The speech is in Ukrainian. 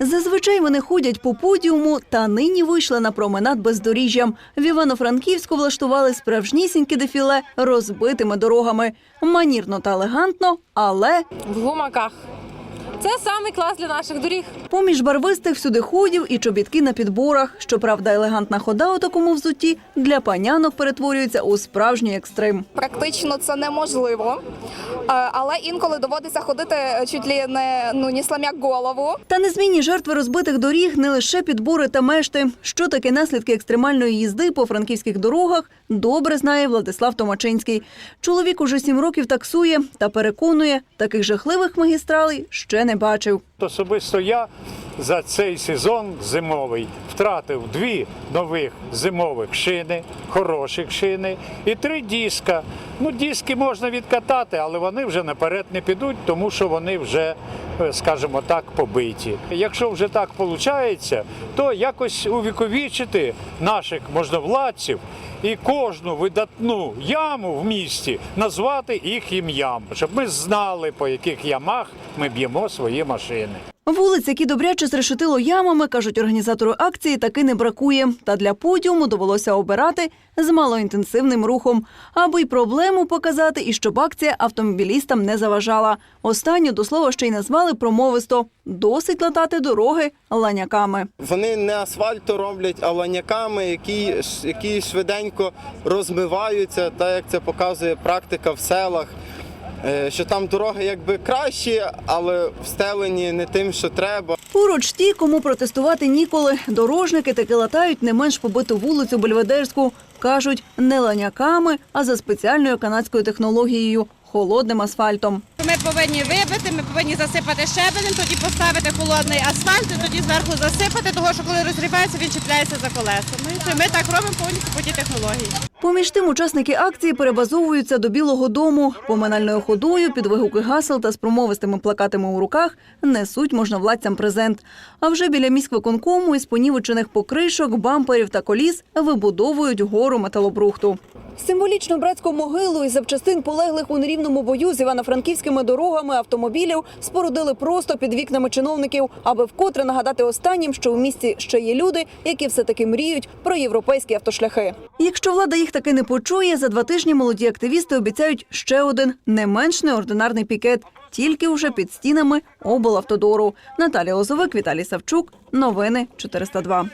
Зазвичай вони ходять по подіуму, та нині вийшли на променад бездоріжжям. В Івано-Франківську влаштували справжнісіньке дефіле розбитими дорогами. Манірно та елегантно, але в гумаках. Це самий клас для наших доріг. поміж барвистих всюди ходів і чобітки на підборах. Щоправда, елегантна хода у такому взутті для панянок перетворюється у справжній екстрим. Практично це неможливо, але інколи доводиться ходити чуть ли не ну ні слам'як голову. Та незмінні жертви розбитих доріг не лише підбори та мешти. Що таке наслідки екстремальної їзди по франківських дорогах, добре знає Владислав Томачинський. Чоловік уже сім років таксує та переконує, таких жахливих магістралей ще не бачив. Особисто я за цей сезон зимовий втратив дві нових зимових шини, хороших шини і три диска. Ну, диски можна відкатати, але вони вже наперед не підуть, тому що вони вже, е, скажімо так, побиті. Якщо вже так виходить, то якось увіковічити наших можновладців і кожну видатну яму в місті назвати їх ім'ям, щоб ми знали, по яких ямах ми б'ємо свої машини. Вулиць, які добряче зрешетило ямами, кажуть організатори акції, таки не бракує. Та для подіуму довелося обирати з малоінтенсивним рухом, аби й проблему показати, і щоб акція автомобілістам не заважала. Останню до слова ще й назвали промовисто досить латати дороги ланяками. Вони не асфальту роблять, а ланяками, які, які швиденько розмиваються, так як це показує практика в селах. Е, Що там дороги якби кращі, але встелені не тим, що треба. Поруч ті, кому протестувати ніколи. Дорожники таки латають не менш побиту вулицю Бельведерську. Кажуть, не ланяками, а за спеціальною канадською технологією холодним асфальтом. Ми повинні вибити, ми повинні засипати щебенем, тоді поставити холодний асфальт, і тоді зверху засипати, того що коли розгрібається, він чіпляється за колеса. Ну ми так робимо повністю по тій технології. Поміж тим, учасники акції перебазовуються до Білого дому. Поминальною ходою під вигуки гасел та з промовистими плакатами у руках несуть можновладцям презент. А вже біля міськвиконкому із понівечених покришок, бамперів та коліс вибудовують гору металобрухту. Символічну братську могилу із запчастин полеглих у нерівному бою з івано-франківськими дорогами автомобілів спорудили просто під вікнами чиновників, аби вкотре нагадати останнім, що у місті ще є люди, які все таки мріють про європейські автошляхи. Якщо влада їх таки не почує, за два тижні молоді активісти обіцяють ще один не менш неординарний пікет, тільки уже під стінами облавтодору. Наталія Лозовик, Віталій Савчук. Новини 402.